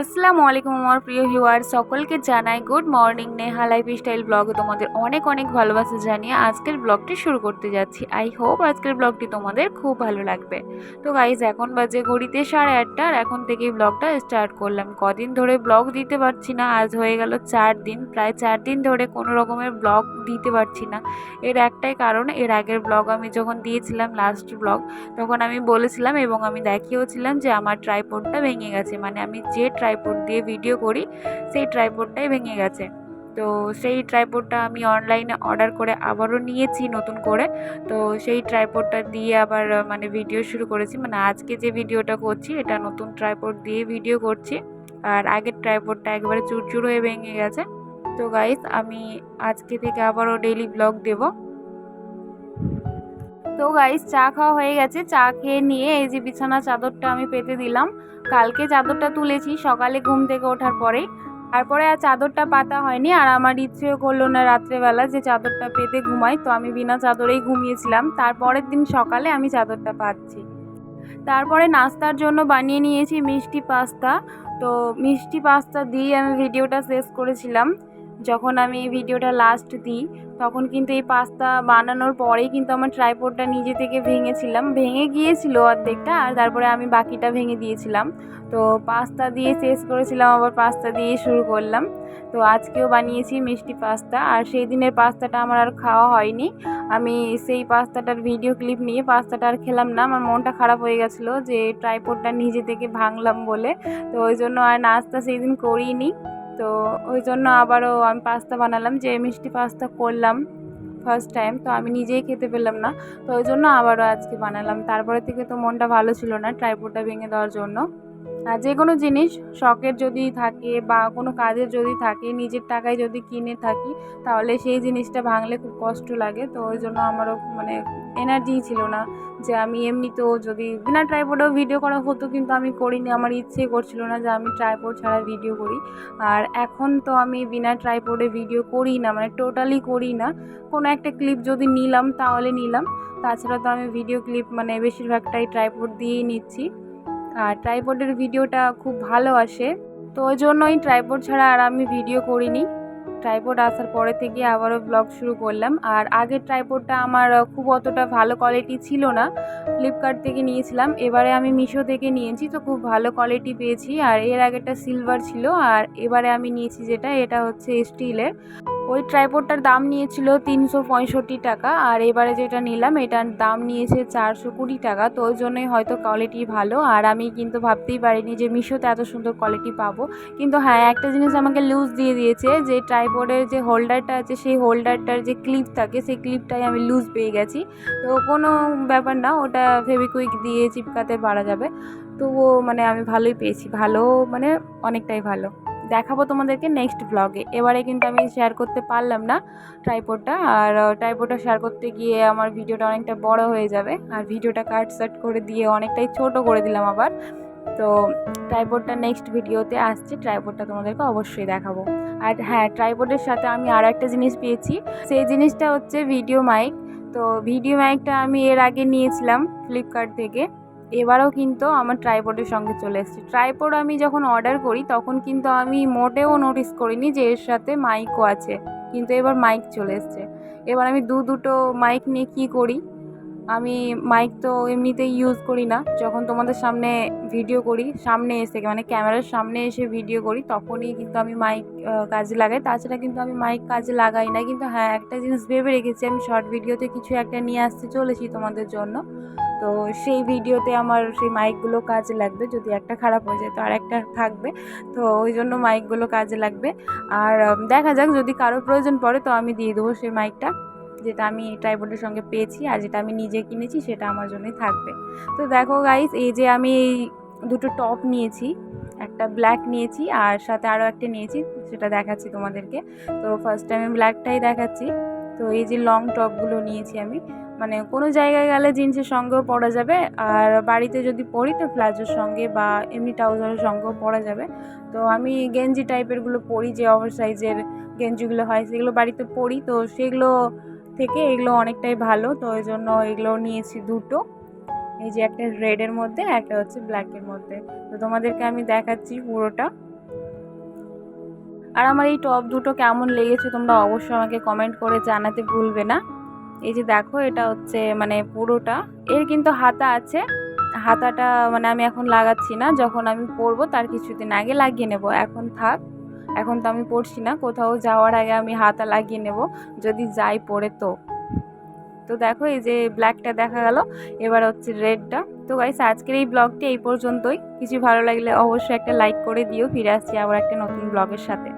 আসসালামু আলাইকুম আমার প্রিয় ভিউয়ার সকলকে জানাই good morning Neha life style ব্লগে তোমাদের অনেক অনেক ভালোবাসা জানিয়ে আজকের ব্লগটি শুরু করতে যাচ্ছি। আই হোপ আজকের ব্লগটি তোমাদের খুব ভালো লাগবে। তো গাইজ এখন বাজে ঘড়িতে সাড়ে আটটা আর এখন থেকেই ব্লগটা স্টার্ট করলাম। কদিন ধরে ব্লগ দিতে পারছি না, আজ হয়ে গেল চার দিন, প্রায় চার দিন ধরে কোনো রকমের ব্লগ দিতে পারছি না। এর একটাই কারণ, এর আগের ব্লগ আমি যখন দিয়েছিলাম লাস্ট ব্লগ, তখন আমি বলেছিলাম এবং আমি দেখিয়েওছিলাম যে আমার ট্রাইপোডটা ভেঙে গেছে। মানে আমি যে ট্রাইপোড দিয়ে ভিডিও করি, সেই ট্রাইপোডটাই ভেঙে গেছে। তো সেই ট্রাইপোডটা আমি অনলাইনে অর্ডার করে আবারও নিয়েছি নতুন করে। তো সেই ট্রাইপোডটা দিয়ে আবার মানে ভিডিও শুরু করেছি। মানে আজকে যে ভিডিওটা করছি, এটা নতুন ট্রাইপোড দিয়ে ভিডিও করছি। আর আগের ট্রাইপোডটা একবারে চুরচুর হয়ে ভেঙে গেছে। তো গাইস আমি আজকে থেকে আবারও ডেইলি ব্লগ দেবো। তো গাইস চা খাওয়া হয়ে গেছে। চা খেয়ে নিয়ে এই যে বিছানা চাদরটা আমি পেতে দিলাম। কালকে চাদরটা তুলেছি, সকালে ঘুম থেকে ওঠার পরে। তারপরে আর চাদরটা পাতা হয়নি, আর আমার ইচ্ছেও করল না রাত্রেবেলা যে চাদরটা পেতে ঘুমাই। তো আমি বিনা চাদরেই ঘুমিয়েছিলাম। তারপরের দিন সকালে আমি চাদরটা পাচ্ছি। তারপরে নাস্তার জন্য বানিয়ে নিয়েছি মিষ্টি পাস্তা। তো মিষ্টি পাস্তা দিয়ে আমি ভিডিওটা শেষ করেছিলাম। যখন আমি এই ভিডিওটা লাস্ট দিই, তখন কিন্তু এই পাস্তা বানানোর পরেই কিন্তু আমার ট্রাইপোডটা নিজে থেকে ভেঙেছিলাম। ভেঙে গিয়েছিল অর্ধেকটা আর তারপরে আমি বাকিটা ভেঙে দিয়েছিলাম। তো পাস্তা দিয়ে শেষ করেছিলাম, আবার পাস্তা দিয়ে শুরু করলাম। তো আজকেও বানিয়েছি মিষ্টি পাস্তা আর সেই দিনের পাস্তাটা আমার আর খাওয়া হয়নি। আমি সেই পাস্তাটার ভিডিও ক্লিপ নিয়ে পাস্তাটা আর খেলাম না। আমার মনটা খারাপ হয়ে গেছিল যে ট্রাইপোডটা নিজে থেকে ভাঙলাম বলে। তো ওই জন্য আর নাস্তা সেই দিন করিনি। তো ওই জন্য আবারও আমি পাস্তা বানালাম, যে মিষ্টি পাস্তা করলাম ফার্স্ট টাইম তো আমি নিজেই খেতে পেলাম না। তো ওই জন্য আবারও আজকে বানালাম। তারপরে থেকে তো মনটা ভালো ছিল না ট্রাইপোডটা ভেঙে দেওয়ার জন্য। যে কোনো জিনিস শখের যদি থাকে বা কোনো কাজের যদি থাকে, নিজের টাকায় যদি কিনে থাকি, তাহলে সেই জিনিসটা ভাঙলে খুব কষ্ট লাগে। তো ওই জন্য আমারও মানে এনার্জিই ছিল না যে আমি এমনিতেও যদি বিনা ট্রাইপোডেও ভিডিও করা হতো কিন্তু আমি করিনি। আমার ইচ্ছেই করছিল না যে আমি ট্রাইপোড ছাড়া ভিডিও করি। আর এখন তো আমি বিনা ট্রাইপোডে ভিডিও করি না মানে টোটালি করি না। কোনো একটা ক্লিপ যদি নিলাম, তাহলে নিলাম। তাছাড়া তো আমি ভিডিও ক্লিপ মানে বেশিরভাগটাই ট্রাইপোড দিয়েই নিচ্ছি। আর ট্রাইপোডের ভিডিওটা খুব ভালো আসে। তো ওই জন্যই ট্রাইপোড ছাড়া আর আমি ভিডিও করিনি। ট্রাইপোড আসার পরে থেকে আবারও ব্লগ শুরু করলাম। আর আগের ট্রাইপোডটা আমার খুব অতটা ভালো কোয়ালিটি ছিল না। ফ্লিপকার্ট থেকে নিয়েছিলাম। এবারে আমি মিশো থেকে নিয়েছি, তো খুব ভালো কোয়ালিটি পেয়েছি। আর এর আগেরটা সিলভার ছিল। আর এবারে আমি নিয়েছি যেটা, এটা হচ্ছে স্টিলের ওই ট্রাইপোডটার দাম নিয়েছিল তিনশো পঁয়ষট্টি টাকা, আর এবারে যেটা নিলাম, এটার দাম নিয়েছে চারশো কুড়ি টাকা। তো ওই জন্যই হয়তো কোয়ালিটি ভালো, আর আমি কিন্তু ভাবতেই পারিনি যে মিশোতে এত সুন্দর কোয়ালিটি পাবো। কিন্তু হ্যাঁ একটা জিনিস আমাকে লুজ দিয়ে দিয়েছে, যে ট্রাইপোডের যে হোল্ডারটা আছে, সেই হোল্ডারটার যে ক্লিপ থাকে, সেই ক্লিপটাই আমি লুজ পেয়ে গেছি। তো কোনো ব্যাপার না, ওটা ফেভিকুইক দিয়ে চিপকাতে পারা যাবে। তবুও মানে আমি ভালোই পেয়েছি, ভালো মানে অনেকটাই ভালো। দেখাবো তোমাদেরকে নেক্সট ব্লগে এবারে কিন্তু আমি শেয়ার করতে পারলাম না ট্রাইপোডটা আর ট্রাইপোডটা শেয়ার করতে গিয়ে আমার ভিডিওটা অনেকটা বড় হয়ে যাবে। আর ভিডিওটা কাট সাট করে দিয়ে অনেকটাই ছোট করে দিলাম আবার। তো ট্রাইপোডটা নেক্সট ভিডিওতে আসছে ট্রাইপোডটা তোমাদেরকে অবশ্যই দেখাবো। আর হ্যাঁ ট্রাইপোডের সাথে আমি আরও একটা জিনিস পেয়েছি, সেই জিনিসটা হচ্ছে ভিডিও মাইক তো ভিডিও মাইকটা আমি এর আগে নিয়েছিলাম ফ্লিপকার্ট থেকে। এবারও কিন্তু আমার ট্রাইপডের সঙ্গে চলে এসেছে। ট্রাইপড আমি যখন অর্ডার করি, তখন কিন্তু আমি মোটেও নোটিস করিনি যে এর সাথে মাইকও আছে। কিন্তু এবার মাইক চলে এসছে। এবার আমি দু দুটো মাইক নিয়ে কী করি? আমি মাইক তো এমনিতেই ইউজ করি না। যখন তোমাদের সামনে ভিডিও করি, সামনে এসে মানে ক্যামেরার সামনে এসে ভিডিও করি, তখনই কিন্তু আমি মাইক কাজে লাগাই। তাছাড়া কিন্তু আমি মাইক কাজে লাগাই না। কিন্তু হ্যাঁ একটা জিনিস ভেবে রেখেছি, আমি শর্ট ভিডিওতে কিছু একটা নিয়ে আসতে চলেছি তোমাদের জন্য। তো সেই ভিডিওতে আমার সেই মাইকগুলো কাজে লাগবে। যদি একটা খারাপ হয়ে যায়, তো আর একটা থাকবে। তো ওই জন্য মাইকগুলো কাজে লাগবে। আর দেখা যাক, যদি কারোর প্রয়োজন পড়ে, তো আমি দিয়ে দেবো সেই মাইকটা যেটা আমি ট্রাইপোডের সঙ্গে পেয়েছি আর যেটা আমি নিজে কিনেছি সেটা আমার জন্যই থাকবে। তো দেখো গাইস এই যে আমি এই দুটো টপ নিয়েছি, একটা ব্ল্যাক নিয়েছি আর সাথে আরও একটা নিয়েছি, সেটা দেখাচ্ছি তোমাদেরকে। তো ফার্স্ট টাইম আমি ব্ল্যাকটাই দেখাচ্ছি। তো এই যে লং টপগুলো নিয়েছি আমি মানে কোনো জায়গায় গেলে জিন্সের সঙ্গেও পরা যাবে আর বাড়িতে যদি পরি তো প্লাজোর সঙ্গে বা এমনি ট্রাউজারের সঙ্গেও পরা যাবে। তো আমি গেঞ্জি টাইপেরগুলো পরি, যে ওভার সাইজের গেঞ্জিগুলো হয় সেগুলো বাড়িতে পরি, তো সেগুলো থেকে এগুলো অনেকটাই ভালো। তো ওই জন্য এগুলো নিয়েছি দুটো। এই যে একটা রেডের মধ্যে, একটা হচ্ছে ব্ল্যাকের মধ্যে। তো তোমাদেরকে আমি দেখাচ্ছি পুরোটা। আর আমার এই টপ দুটো কেমন লেগেছে তোমরা অবশ্যই আমাকে কমেন্ট করে জানাতে ভুলবে না। এই যে দেখো, এটা হচ্ছে মানে পুরোটা। এর কিন্তু হাতা আছে। হাতাটা মানে আমি এখন লাগাচ্ছি না। যখন আমি পরবো তার কিছুদিন আগে লাগিয়ে নেব। এখন থাক। এখন তো আমি পড়ছি না, কোথাও যাওয়ার আগে আমি হাতা লাগিয়ে নেব, যদি যাই পড়ে তো। তো দেখো এই যে ব্ল্যাকটা দেখা গেল, এবার হচ্ছে রেডটা তো গাইস আজকের এই ব্লগটি এই পর্যন্তই। কিছু ভালো লাগলে অবশ্যই একটা লাইক করে দিও। ফিরে আসছি আবার একটা নতুন ব্লগের সাথে।